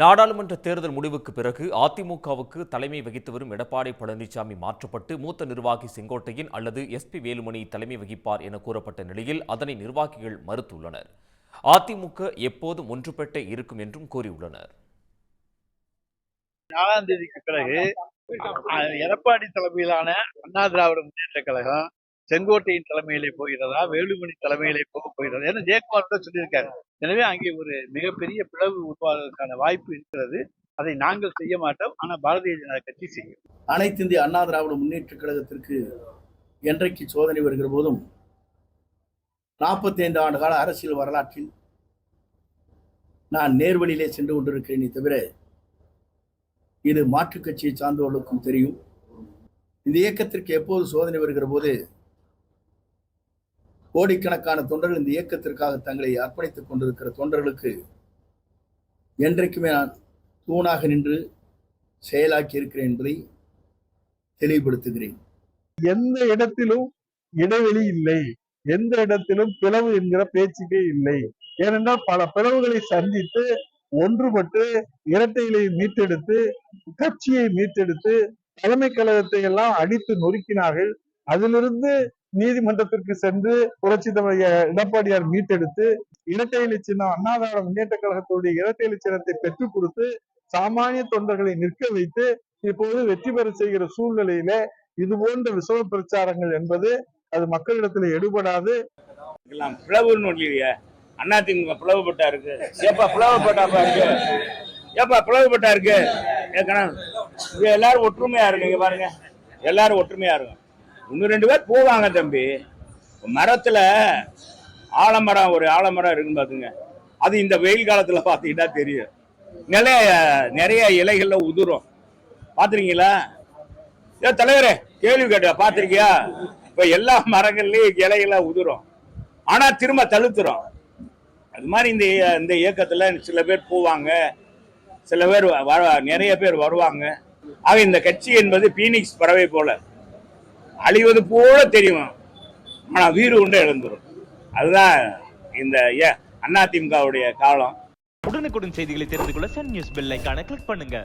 நாடாளுமன்ற தேர்தல் முடிவுக்கு பிறகு அதிமுகவுக்கு தலைமை வகித்து வரும் எடப்பாடி பழனிசாமி மாற்றப்பட்டு மூத்த நிர்வாகி செங்கோட்டையன் அல்லது எஸ்பி வேலுமணி தலைமை வகிப்பார் என கூறப்பட்ட நிலையில் அதனை நிர்வாகிகள் மறுத்துள்ளனர். அதிமுக எப்போதும் ஒன்றுபட்டே இருக்கும் என்றும் கூறியுள்ளனர். நாலாம் தேதிக்கு பிறகு எடப்பாடி தலைமையிலான அண்ணா திராவிட முன்னேற்ற கழகம் செங்கோட்டையின் தலைமையிலே போகிறதா வேலுமணி தலைமையிலே போக போகிறதா ஏன்னா ஜெயக்குமார் கூட சொல்லியிருக்காரு. எனவே அங்கே ஒரு மிகப்பெரிய பிளவு உருவாவதற்கான வாய்ப்பு இருக்கிறது. அதை நாங்கள் செய்ய மாட்டோம். ஆனால் பாரதிய ஜனதா கட்சி செய்யும். அனைத்து இந்திய அண்ணா திராவிட முன்னேற்ற கழகத்திற்கு என்றைக்கு சோதனை வருகிற போதும் நாற்பத்தைந்து ஆண்டு கால அரசியல் வரலாற்றில் நான் நேர்வழியிலே சென்று கொண்டிருக்கிறேனே தவிர இது மாற்றுக் கட்சியை சார்ந்தவர்களுக்கும் தெரியும். இந்த இயக்கத்திற்கு எப்போது சோதனை வருகிற போது கோடிக்கணக்கான தொண்டர்கள் இந்த இயக்கத்திற்காக தங்களை அர்ப்பணித்துக் கொண்டிருக்கிற தொண்டர்களுக்கு என்றைக்குமே நான் தூணாக நின்று செயலாக்கி இருக்கிறேன் என்பதை தெளிவுபடுத்துகிறேன். எந்த இடத்திலும் இடைவெளி இல்லை. எந்த இடத்திலும் பிளவு என்கிற பேச்சுக்கே இல்லை. ஏனென்றால் பல பிளவுகளை சந்தித்து ஒன்றுபட்டு இரட்டைகளை மீட்டெடுத்து கட்சியை மீட்டெடுத்து தலைமை கழகத்தை எல்லாம் அடித்து நொறுக்கினார்கள். அதிலிருந்து நீதிமன்றத்திற்கு சென்று புரட்சி தலைவர் எடப்பாடியார் மீட்டெடுத்து இரட்டை இலை சின்னம் அண்ணாதார முன்னேற்ற கழகத்துடைய இரட்டை இலை சின்னத்தை பெற்றுக் கொடுத்து சாமானிய தொண்டர்களை நிற்க வைத்து இப்போது வெற்றி பெற செய்கிற சூழ்நிலையில இது போன்ற விசவ பிரச்சாரங்கள் என்பது அது மக்களிடத்தில் எடுபடாது. எல்லாம் பிளவுன்னு இல்லையே அதிமுக பிளவுபட்டா இருக்கு. ஏப்பா பிளவுபட்டாப்பா இருக்கு. ஏப்பா பிளவுபட்டா இருக்கு. ஏற்கனவே எல்லாரும் ஒற்றுமையா இருக்கு இங்க பாருங்க. எல்லாரும் ஒற்றுமையா இருக்கும் இன்னும் ரெண்டு பேர் போவாங்க தம்பி. மரத்தில் ஆலமரம் ஒரு ஆலமரம் இருக்குன்னு பார்த்துங்க அது இந்த வெயில் காலத்தில் பார்த்தீங்கன்னா தெரியும். நிறைய நிறைய இலைகளில் உதிரும். பார்த்துருக்கீங்களா ஏ தலைவரே கேள்வி கேட்ட பார்த்துருக்கியா இப்போ எல்லா மரங்கள்லேயும் இலைகள்லாம் உதிரும். ஆனால் திரும்ப தழுத்துறோம் அது மாதிரி இந்த இந்த இயக்கத்தில் சில பேர் போவாங்க. சில பேர் வர நிறைய பேர் வருவாங்க. ஆக இந்த கட்சி என்பது பீனிக்ஸ் பறவை போல. அழிவது போல தெரியும். ஆனால் வீடு உண்டு இழந்துரும். அதுதான் இந்த அதிமுகவுடைய காலம். உடனுக்குடன் செய்திகளை தெரிந்து கொள்ள சன் நியூஸ் பெல் ஐக்கான கிளிக் பண்ணுங்க.